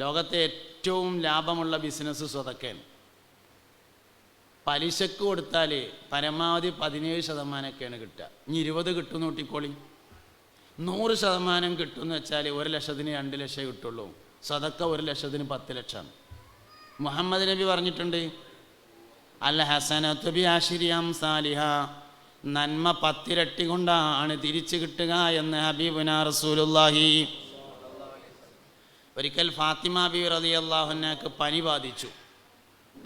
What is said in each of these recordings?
ലോകത്തെ ഏറ്റവും ലാഭമുള്ള ബിസിനസ് സ്വതക്കൻ. പലിശക്ക് കൊടുത്താൽ പരമാവധി പതിനേഴ് ശതമാനമൊക്കെയാണ് കിട്ടുക. ഇനി ഇരുപത് കിട്ടും നോട്ടിക്കോളി നൂറ് ശതമാനം കിട്ടുമെന്ന് വെച്ചാൽ ഒരു ലക്ഷത്തിന് രണ്ട് ലക്ഷം കിട്ടുള്ളൂ. സതക്ക ഒരു ലക്ഷത്തിന് പത്ത് ലക്ഷം മുഹമ്മദ് നബി പറഞ്ഞിട്ടുണ്ട് അൽ ഹസനത്ത് ബി ആശിരിയാം സാലിഹ. നന്മ പത്തിരട്ടി കൊണ്ടാണ് തിരിച്ചു കിട്ടുക എന്ന് ഹബീബുന റസൂലുല്ലാഹി ഒരിക്കൽ ഫാത്തിമ ബി റതി അള്ളാഹുനക്ക് പനി ബാധിച്ചു.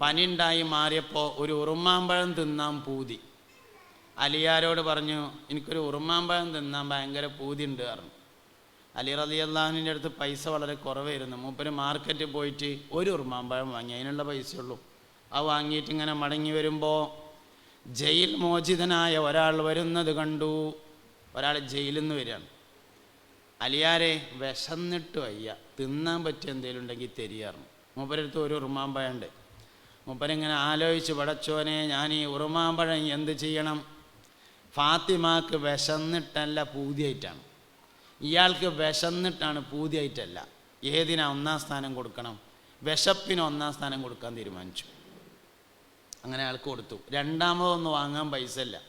പനി ഉണ്ടായി മാറിയപ്പോൾ ഒരു ഉറുമാമ്പഴം തിന്നാൻ പൂതി. അലിയാരോട് പറഞ്ഞു എനിക്കൊരു ഉറുമാമ്പഴം തിന്നാൻ ഭയങ്കര പൂതി ഉണ്ട് പറഞ്ഞു. അലി റതി അള്ളാഹുവിന്റെ അടുത്ത് പൈസ വളരെ കുറവായിരുന്നു. മൂപ്പര് മാർക്കറ്റിൽ പോയിട്ട് ഒരു ഉറുമാമ്പഴം വാങ്ങി അതിനുള്ള പൈസയുള്ളൂ. അത് വാങ്ങിയിട്ട് ഇങ്ങനെ മടങ്ങി വരുമ്പോൾ ജയിൽ മോചിതനായ ഒരാൾ വരുന്നത് കണ്ടു. ഒരാൾ ജയിലിൽ നിന്ന് വരികയാണ്. അലിയാരെ വിശന്നിട്ട് വയ്യ. തിന്നാൻ പറ്റിയ എന്തെങ്കിലും ഉണ്ടെങ്കിൽ തരികയായിരുന്നു മൂപ്പരടുത്ത് ഒരു ഉറുമാമ്പഴമുണ്ട് മൂപ്പരിങ്ങനെ ആലോചിച്ച് പടച്ചോനെ ഞാൻ ഈ ഉറുമാമ്പഴം എന്ത് ചെയ്യണം? ഫാത്തിമാക്ക് വിശന്നിട്ടല്ല പൂതിയായിട്ടാണ്. ഇയാൾക്ക് വിശന്നിട്ടാണ് പൂതിയായിട്ടല്ല. ഏതിനാ ഒന്നാം സ്ഥാനം കൊടുക്കണം? വിശപ്പിന് ഒന്നാം സ്ഥാനം കൊടുക്കാൻ തീരുമാനിച്ചു. അങ്ങനെ അയാൾക്ക് കൊടുത്തു. രണ്ടാമതൊന്നും വാങ്ങാൻ പൈസ ഇല്ല.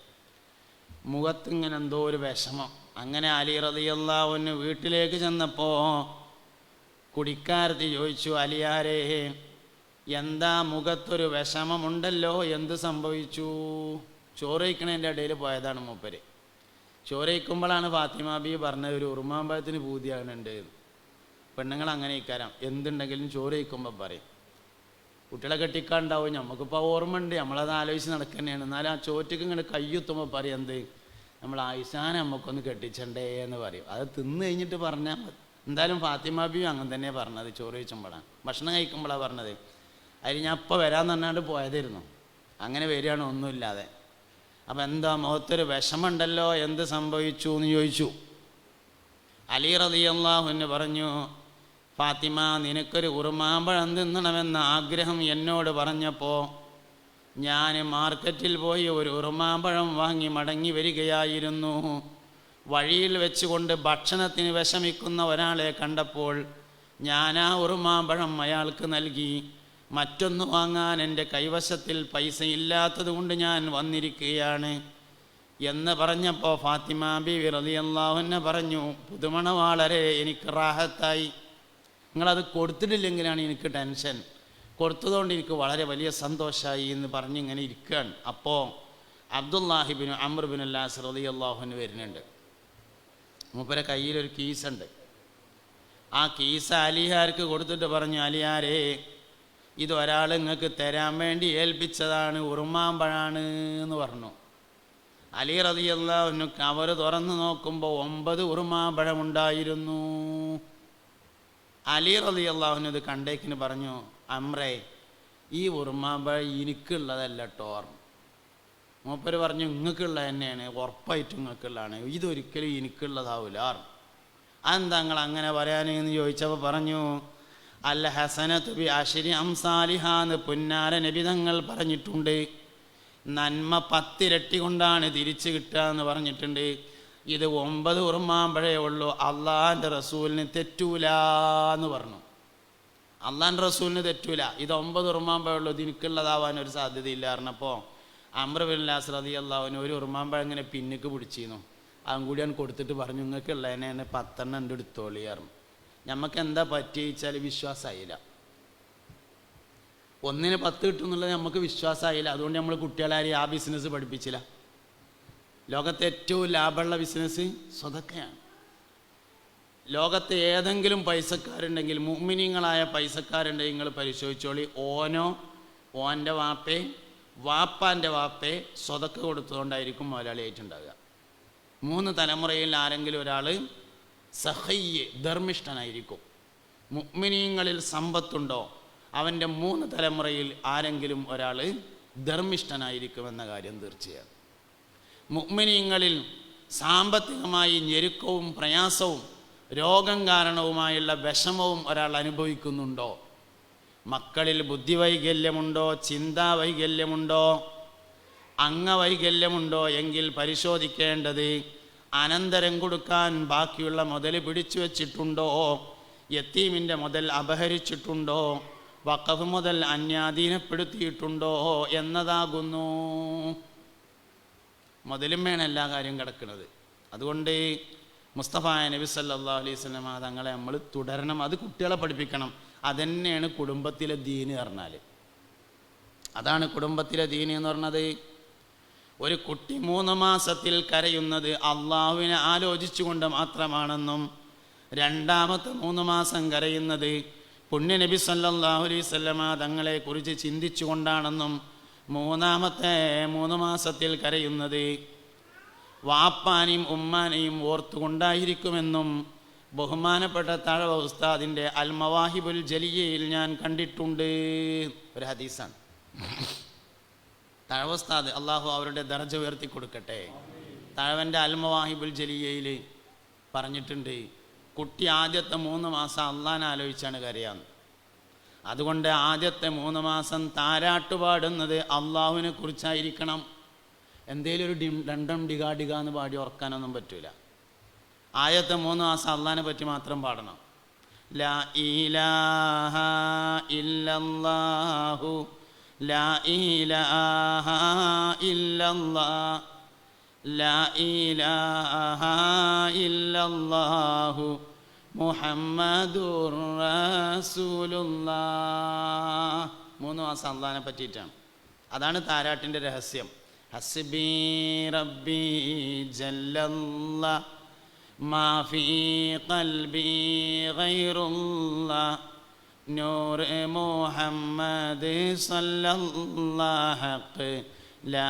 മുഖത്തിങ്ങനെ എന്തോ ഒരു വിഷമം. അങ്ങനെ അലി റതിയല്ലാവുന്ന് വീട്ടിലേക്ക് ചെന്നപ്പോൾ കുടിക്കാരത്തി ചോദിച്ചു അലിയാരേ എന്താ മുഖത്തൊരു വിഷമമുണ്ടല്ലോ? എന്ത് സംഭവിച്ചു? ചോറയിക്കണതിന്റെ ഇടയിൽ പോയതാണ് മൂപ്പര്. ചോറയിക്കുമ്പോഴാണ് ഫാത്തിമ ബി പറഞ്ഞത് ഒരു ഉറുമാമ്പഴത്തിന് പൂതിയാണുണ്ട് പെണ്ണുങ്ങൾ അങ്ങനെ ഇക്കാരം. എന്തുണ്ടെങ്കിലും ചോറയിക്കുമ്പോൾ പറയും. കുട്ടികളെ കെട്ടിക്കാണ്ടാവും. നമുക്കിപ്പോൾ ഓർമ്മ ഉണ്ട് നമ്മളത് ആലോചിച്ച് നടക്കുന്നതാണ് എന്നാലും ആ ചോറ്റക്ക് ഇങ്ങനെ കയ്യുത്തുമ്പോൾ പറയും എന്ത്? നമ്മൾ ആയിഷാനെ നമുക്കൊന്ന് കെട്ടിച്ചണ്ടേ എന്ന് പറയും. അത് തിന്നു കഴിഞ്ഞിട്ട് പറഞ്ഞാൽ മതി. എന്തായാലും ഫാത്തിമ ബിയും അങ്ങനെ തന്നെയാണ് പറഞ്ഞത് ചോറ് കഴിച്ചുമ്പോഴാണ്. ഭക്ഷണം കഴിക്കുമ്പോഴാണ് പറഞ്ഞത്. അതിൽ ഞാൻ ഇപ്പോൾ വരാമെന്ന് പറഞ്ഞാണ്ട് പോയതായിരുന്നു. അങ്ങനെ വരികയാണ് ഒന്നുമില്ലാതെ. അപ്പം എന്താ മുഖത്തൊരു വിഷമുണ്ടല്ലോ എന്ത് സംഭവിച്ചു എന്ന് ചോദിച്ചു. അലി റതിയല്ലാഹുവിന് പറഞ്ഞു ഫാത്തിമ നിനക്കൊരു കുറുമാമ്പഴം തിന്നണമെന്ന ആഗ്രഹം എന്നോട് പറഞ്ഞപ്പോൾ ഞാൻ മാർക്കറ്റിൽ പോയി ഒരു ഉറുമാമ്പഴം വാങ്ങി മടങ്ങി വരികയായിരുന്നു. വഴിയിൽ വെച്ചുകൊണ്ട് ഭക്ഷണത്തിന് വിഷമിക്കുന്ന ഒരാളെ കണ്ടപ്പോൾ ഞാൻ ആ ഉറുമാമ്പഴം അയാൾക്ക് നൽകി. മറ്റൊന്ന് വാങ്ങാൻ എന്റെ കൈവശത്തിൽ പൈസ ഇല്ലാത്തതുകൊണ്ട് ഞാൻ വന്നിരിക്കുകയാണ് എന്ന് പറഞ്ഞപ്പോൾ ഫാത്തിമ ബി റളിയല്ലാഹുവിനെ പറഞ്ഞു പുതുമണ വളരെ എനിക്ക് റാഹത്തായി. നിങ്ങളത് കൊടുത്തിട്ടില്ലെങ്കിലാണ് എനിക്ക് ടെൻഷൻ. കൊടുത്തതുകൊണ്ട് എനിക്ക് വളരെ വലിയ സന്തോഷമായി എന്ന് പറഞ്ഞ് ഇങ്ങനെ ഇരിക്കുകയാണ്. അപ്പോൾ അബ്ദുല്ലാഹിബിന് അമ്രബിൻ അല്ലാസ് റതി അള്ളാഹുവിന് വരുന്നുണ്ട്. മൂപ്പരെ കയ്യിലൊരു കീസുണ്ട്. ആ കീസ് അലിഹാർക്ക് കൊടുത്തിട്ട് പറഞ്ഞു അലിയാരേ ഇത് ഒരാൾ നിങ്ങൾക്ക് തരാൻ വേണ്ടി ഏൽപ്പിച്ചതാണ് ഉറുമാമ്പഴാണ് എന്ന് പറഞ്ഞു. അലി റതിയല്ലാഹുവിന് കവർ തുറന്ന് നോക്കുമ്പോൾ ഒമ്പത് ഉറുമാമ്പഴമുണ്ടായിരുന്നു. അലി റതി അത് ഇത് കണ്ടേക്കിന് പറഞ്ഞു അമ്രേ ഈ ഉറുമാമ്പഴം എനിക്കുള്ളതല്ല ടോർ മൂപ്പര് പറഞ്ഞു ഇങ്ങക്കുള്ള തന്നെയാണ് ഉറപ്പായിട്ട് ഇങ്ങക്കുള്ളതാണ്. ഇതൊരിക്കലും എനിക്കുള്ളതാവില്ല അതെന്താ നിങ്ങൾ അങ്ങനെ പറയാനെന്ന് ചോദിച്ചപ്പോൾ പറഞ്ഞു അല്ല ഹസനത്ത് ബി അഷിരി അംസാലിഹാന്ന് പുന്നാര നബിതങ്ങൾ പറഞ്ഞിട്ടുണ്ട്. നന്മ പത്തിരട്ടി കൊണ്ടാണ് തിരിച്ചു കിട്ടുക എന്ന് പറഞ്ഞിട്ടുണ്ട്. ഇത് ഒമ്പത് ഉറുമാമ്പഴേ ഉള്ളൂ. അള്ളാന്റെ റസൂലിന് തെറ്റൂല എന്ന് പറഞ്ഞു. അള്ളാന്റെ റസൂലിന് തെറ്റൂല. ഇത് ഒമ്പത് ഉറുമാമ്പഴുള്ളൂ ഇത് ഒരു സാധ്യതയില്ല പറഞ്ഞപ്പോൾ അമ്രബില്ലാസ് റതി അള്ളാഹുവിന് ഒരു ഉറുമാമ്പഴം ഇങ്ങനെ പിന്നിക്ക് പിടിച്ചിരുന്നു അതും കൂടി ഞാൻ കൊടുത്തിട്ട് പറഞ്ഞു നിങ്ങൾക്ക് ഉള്ളതിനെ പത്തെണ്ണം എന്റെ എടുത്തോളി പറഞ്ഞു. നമുക്ക് എന്താ പറ്റിച്ചാൽ വിശ്വാസമായില്ല ഒന്നിന് പത്ത് കിട്ടും എന്നുള്ളത് നമുക്ക് വിശ്വാസമായില്ല അതുകൊണ്ട് നമ്മൾ കുട്ടികളാരെയും ആ ബിസിനസ് പഠിപ്പിച്ചില്ല. ലോകത്തെ ഏറ്റവും ലാഭമുള്ള ബിസിനസ് സ്വതക്കയാണ്. ലോകത്തെ ഏതെങ്കിലും പൈസക്കാരുണ്ടെങ്കിൽ മുമ്മിനിങ്ങളായ പൈസക്കാരുണ്ടെങ്കിൽ നിങ്ങൾ പരിശോധിച്ചോളി. ഓനോ ഓന്റെ വാപ്പേ വാപ്പാന്റെ വാപ്പേ സ്വതക്ക് കൊടുത്തതുകൊണ്ടായിരിക്കും മുതലാളിയായിട്ടുണ്ടാവുക. മൂന്ന് തലമുറയിൽ ആരെങ്കിലും ഒരാൾ സഹയ്യ് ധർമ്മിഷ്ഠനായിരിക്കും. മുഗ്മിനീങ്ങളിൽ സമ്പത്തുണ്ടോ? അവന്റെ മൂന്ന് തലമുറയിൽ ആരെങ്കിലും ഒരാൾ ധർമ്മിഷ്ഠനായിരിക്കുമെന്ന കാര്യം തീർച്ചയാണ് മുഗ്മിനീങ്ങളിൽ സാമ്പത്തികമായി ഞെരുക്കവും പ്രയാസവും രോഗം കാരണവുമായുള്ള വിഷമവും ഒരാൾ അനുഭവിക്കുന്നുണ്ടോ? മക്കളിൽ ബുദ്ധിവൈകല്യമുണ്ടോ? ചിന്താ വൈകല്യമുണ്ടോ അംഗവൈകല്യമുണ്ടോ എങ്കിൽ പരിശോധിക്കേണ്ടത് അനന്തരം കൊടുക്കാൻ ബാക്കിയുള്ള മുതൽ പിടിച്ചു വച്ചിട്ടുണ്ടോ? യത്തീമിന്റെ മുതൽ അപഹരിച്ചിട്ടുണ്ടോ? വക്കഫ് മുതൽ അന്യാധീനപ്പെടുത്തിയിട്ടുണ്ടോ എന്നതാകുന്നു. മുതലും വേണം എല്ലാ കാര്യം കിടക്കുന്നത്. അതുകൊണ്ട് മുസ്തഫ നബി സല്ലാ അലൈഹി സ്വലമ തങ്ങളെ നമ്മൾ തുടരണം. അത് കുട്ടികളെ പഠിപ്പിക്കണം. അതന്നെയാണ് കുടുംബത്തിലെ ദീന് പറഞ്ഞാൽ അതാണ് കുടുംബത്തിലെ ദീന് എന്ന് പറഞ്ഞത്. ഒരു കുട്ടി മൂന്ന് മാസത്തിൽ കരയുന്നത് അള്ളാഹുവിനെ ആലോചിച്ചുകൊണ്ട് മാത്രമാണെന്നും രണ്ടാമത്തെ മൂന്ന് മാസം കരയുന്നത് പുണ്യ നബി സല്ലാഹു അലൈഹി സ്വല്ലമ തങ്ങളെ കുറിച്ച് ചിന്തിച്ചുകൊണ്ടാണെന്നും മൂന്നാമത്തെ മൂന്ന് മാസത്തിൽ കരയുന്നത് വാപ്പാനെയും ഉമ്മാനെയും ഓർത്തുകൊണ്ടായിരിക്കുമെന്നും ബഹുമാനപ്പെട്ട തഴവ ഉസ്താദിന്റെ അൽമവാഹിബുൽ ജലിയയിൽ ഞാൻ കണ്ടിട്ടുണ്ട്. ഒരു ഹദീസാണ്. തഴവ ഉസ്താദ് അള്ളാഹു അവരുടെ ദർജ ഉയർത്തി കൊടുക്കട്ടെ. തഴവന്റെ അൽമവാഹിബുൽ ജലിയയിൽ പറഞ്ഞിട്ടുണ്ട് കുട്ടി ആദ്യത്തെ മൂന്ന് മാസം അള്ളാൻ ആലോചിച്ചാണ് കരയാന്ന്. അതുകൊണ്ട് ആദ്യത്തെ മൂന്ന് മാസം താരാട്ട് പാടുന്നത് അള്ളാഹുവിനെ കുറിച്ചായിരിക്കണം. എന്തേലും ഒരു ഡിം ഡണ്ടം ഡിഗാ ഡിഗ എന്ന് പാടി ഉറക്കാനൊന്നും പറ്റൂല. ആയത്തെ മൂന്ന് മാസം അള്ളാഹിനെ പറ്റി മാത്രം പാടണം. ലാ ഇലാഹ ഇല്ലല്ലാഹു ലാ ഇലാഹ ഇല്ലല്ലാ ലാ ഇലാഹ ഇല്ലല്ലാഹു മുഹമ്മദുർ റസൂലുള്ളാ. മൂന്ന് മാസം അള്ളാഹിനെ പറ്റിയിട്ടാണ്. അതാണ് താരാട്ടിന്റെ രഹസ്യം. ഹസ്ബി റബ്ബി ജല്ലല്ലാ മാ ഫീ ഖൽബി ഗൈറുള്ള നൂർ മുഹമ്മദ് സല്ലല്ലാഹു ലാ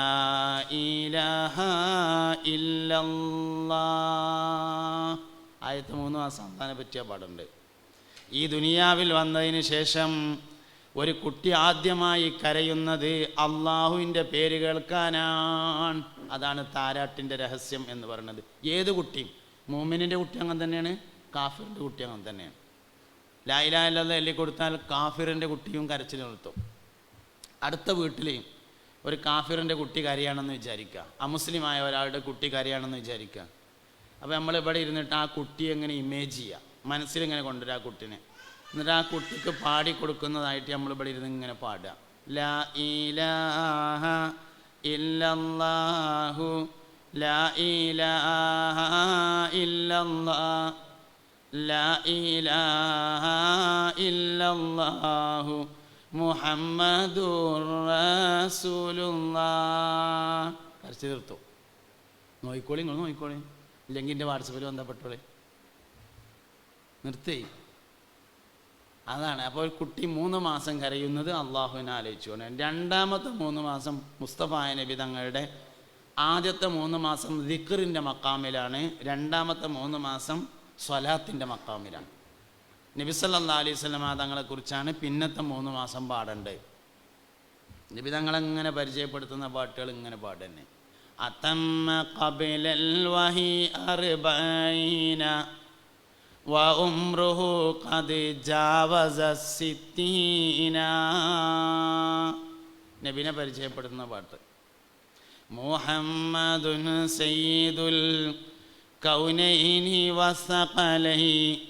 ഇലാഹ ഇല്ലല്ലാ. ആയത്ത് മൂന്ന് മാസം സന്താനെ പറ്റിയ പാടുണ്ട് ഈ ദുനിയാവിൽ വന്നതിന് ശേഷം ഒരു കുട്ടി ആദ്യമായി കരയുന്നത് അള്ളാഹുവിന്റെ പേര് കേൾക്കാനാണ്. അതാണ് താരാട്ടിന്റെ രഹസ്യം എന്ന് പറയുന്നത്. ഏത് കുട്ടിയും? മോമിനിന്റെ കുട്ടി അങ്ങനെ തന്നെയാണ് കാഫിറിന്റെ കുട്ടി അങ്ങനെ തന്നെയാണ്. ലായിലായില്ലാതെ എല്ലി കൊടുത്താൽ കാഫിറിന്റെ കുട്ടിയും കരച്ചിൽ നിർത്തും. അടുത്ത വീട്ടിലെയും ഒരു കാഫിറിന്റെ കുട്ടി കരയാണെന്ന് വിചാരിക്കുക. അമുസ്ലിമായ ഒരാളുടെ കുട്ടി കരയാണെന്ന് വിചാരിക്കുക. അപ്പോൾ നമ്മൾ ഇവിടെ ഇരുന്നിട്ട് ആ കുട്ടിയെ എങ്ങനെ ഇമേജ് ചെയ്യുക? മനസ്സിലിങ്ങനെ കൊണ്ടുവരിക ആ കുട്ടിനെ? എന്നിട്ട് ആ കുട്ടിക്ക് പാടി കൊടുക്കുന്നതായിട്ട് നമ്മൾ ഇവിടെ ഇരുന്ന് ഇങ്ങനെ പാടുക. ലാ ഇലാഹ ഇല്ലല്ലാഹു ലാ ഇലാഹ ഇല്ലല്ലാ ലാ ഇലാഹ ഇല്ലല്ലാഹു മുഹമ്മദുർ റസൂലുള്ളാ കരച്ചു തീർത്തു. നോയിക്കോളി നിങ്ങൾ നോയിക്കോളി. ഇല്ലെങ്കിൽ എന്റെ വാട്സപ്പിൽ ബന്ധപ്പെട്ടോളി. നിർത്തി. അതാണ്. അപ്പോൾ കുട്ടി മൂന്ന് മാസം കരയുന്നത് അള്ളാഹുവിനെ ആലോചിച്ചുകൊണ്ട്. രണ്ടാമത്തെ മൂന്ന് മാസം മുസ്തഫായ നബി തങ്ങളുടെ ആദ്യത്തെ മൂന്ന് മാസം ദിക്കറിന്റെ മക്കാമിലാണ്. രണ്ടാമത്തെ മൂന്ന് മാസം സ്വലാത്തിന്റെ മക്കാമിലാണ്. നബിസല്ലാ അലൈഹി സ്വലമ തങ്ങളെക്കുറിച്ചാണ് പിന്നത്തെ മൂന്ന് മാസം പാടേണ്ടത് നബി തങ്ങളെങ്ങനെ പരിചയപ്പെടുത്തുന്ന പാട്ടുകൾ ഇങ്ങനെ പാടന്നെ. അത്തമ്മ കപിലൽ വഹി അറുബൈന وعمره قد جاوز الستين നബിനെ പരിചയപ്പെടുത്തുന്ന പാട്ട് മുഹമ്മദുൻ സയ്യിദുൽ കൗനൈനി വസഖലൈനി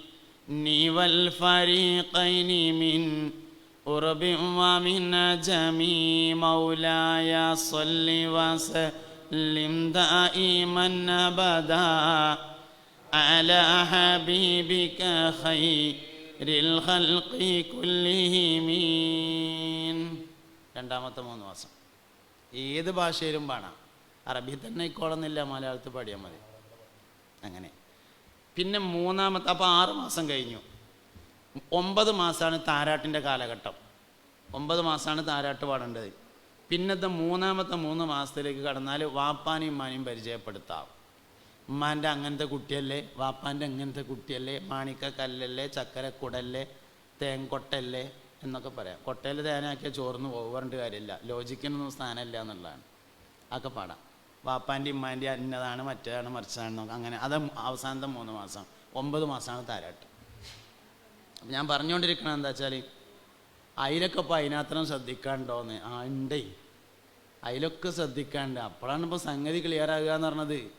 വൽ ഫരീഖൈനി മിൻ ഉറബി ومن جميع مولاي صل وسلم دائما أبدا على حبيبك خير الخلق كلهم രണ്ടാമത്തെ മൂന്ന് മാസം ഏത് ഭാഷയിലും പാടാം അറബി തന്നെ ഇക്കോളന്നില്ല മലയാളത്തിൽ പാടിയാൽ മതി അങ്ങനെ പിന്നെ മൂന്നാമത്തെ അപ്പോൾ ആറ് മാസം കഴിഞ്ഞു ഒമ്പത് മാസമാണ് താരാട്ടിൻ്റെ കാലഘട്ടം ഒമ്പത് മാസമാണ് താരാട്ട് പാടേണ്ടത് പിന്നത്തെ മൂന്നാമത്തെ മൂന്ന് മാസത്തിലേക്ക് കടന്നാൽ വാപ്പാനെയും ഉമ്മാനെയും പരിചയപ്പെടുത്താം ഉമ്മാന്റെ അങ്ങനത്തെ കുട്ടിയല്ലേ വാപ്പാന്റെ അങ്ങനത്തെ കുട്ടിയല്ലേ മാണിക്ക കല്ലല്ലേ ചക്കര കുടല്ലേ തേങ്കൊട്ടല്ലേ എന്നൊക്കെ പറയാം. കൊട്ടയിൽ തേനാക്കിയാൽ ചോർന്ന് പോകേണ്ട കാര്യമില്ല. ലോജിക്കിനൊന്നും സ്ഥാനമില്ല എന്നുള്ളതാണ്. അതൊക്കെ പാടാം. വാപ്പാന്റെ ഇമ്മാന്റെ അന്നതാണ് മറ്റേതാണ് മറിച്ചതാണ് അങ്ങനെ. അത് അവസാനത്തെ മൂന്ന് മാസം. ഒമ്പത് മാസമാണ് താരാട്ട്. അപ്പം ഞാൻ പറഞ്ഞുകൊണ്ടിരിക്കണത് എന്താ വെച്ചാൽ അതിലൊക്കെ ഇപ്പോൾ അതിനത്രം ശ്രദ്ധിക്കാണ്ടോന്ന് ആ ഉണ്ടേ. അതിലൊക്കെ ശ്രദ്ധിക്കാണ്ട് അപ്പോഴാണ് ഇപ്പോൾ സംഗതി ക്ലിയർ ആകുക എന്ന് പറഞ്ഞത്.